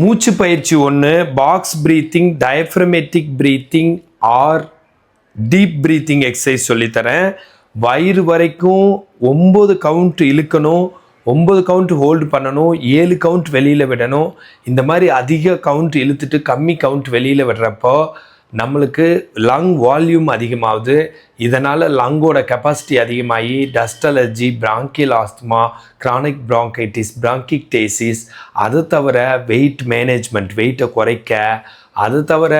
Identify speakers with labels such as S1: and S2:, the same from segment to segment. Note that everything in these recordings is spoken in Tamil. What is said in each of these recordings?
S1: மூச்சு பயிற்சி ஒன்று box breathing diaphragmatic breathing or deep breathing exercise சொல்லித்தரேன் வயிறு வரைக்கும் ஒம்பது கவுண்ட் இழுக்கணும் ஒம்பது கவுண்ட் ஹோல்டு பண்ணணும் ஏழு கவுண்ட் வெளியில் விடணும். இந்த மாதிரி அதிக கவுண்ட் இழுத்துட்டு கம்மி கவுண்ட் வெளியில் விடுறப்போ நம்மளுக்கு லங் வால்யூம் அதிகமாகுது. இதனால் லங்கோட கெப்பாசிட்டி அதிகமாகி dust allergy bronchial asthma chronic bronchitis bronchiectasis அது தவிர வெயிட் மேனேஜ்மெண்ட் வெயிட்டை குறைக்க அது தவிர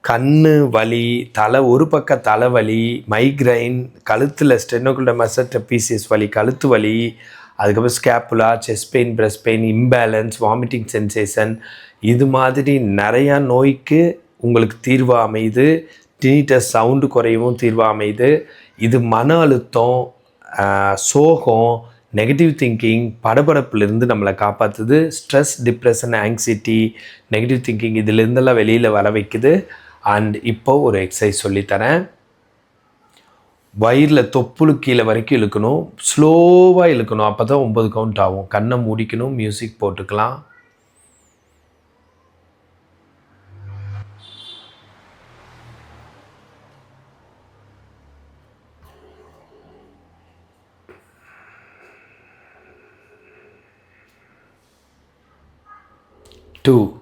S1: கண் வலி தலை ஒரு பக்க தலைவலி மைக்ரைன் கழுத்தில் ஸ்டெனோகுல்ட மசட்ட வலி கழுத்து வலி அதுக்கப்புறம் scapula chest pain breast pain imbalance vomiting sensation இது மாதிரி நிறையா நோய்க்கு உங்களுக்கு தீர்வாக அமையுது. டினிட்டஸ் சவுண்டு குறையவும் தீர்வாக அமையுது. இது மன அழுத்தம் சோகம் நெகட்டிவ் திங்கிங் படபடப்புலேருந்து நம்மளை காப்பாற்றுது stress depression anxiety negative thinking இதுலேருந்தெல்லாம் வெளியில் வர வைக்குது. அண்ட் இப்போ ஒரு எக்ஸசைஸ் சொல்லித்தரேன். வயிறில் தொப்புளு கீழே வரைக்கும் இழுக்கணும். ஸ்லோவாக இழுக்கணும். அப்போ தான் ஒம்பது கவுண்ட் ஆகும். கண்ணை மூடிக்கணும். மியூசிக் போட்டுக்கலாம். 2.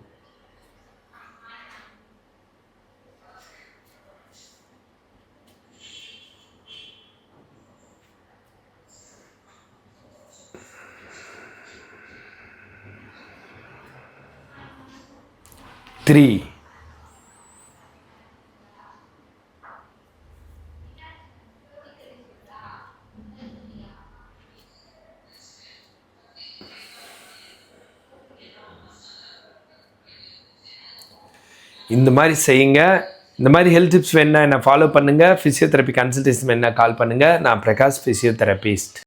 S1: Three. இந்த மாதிரி செய்யுங்க. இந்த மாதிரி ஹெல்த் டிப்ஸ் வேணா என்ன ஃபாலோ பண்ணுங்கள் ஃபிசியோதெரப்பி கன்சல்டேஷன் வேணால் கால் பண்ணுங்கள் நான் பிரகாஷ் ஃபிசியோதெரபிஸ்ட்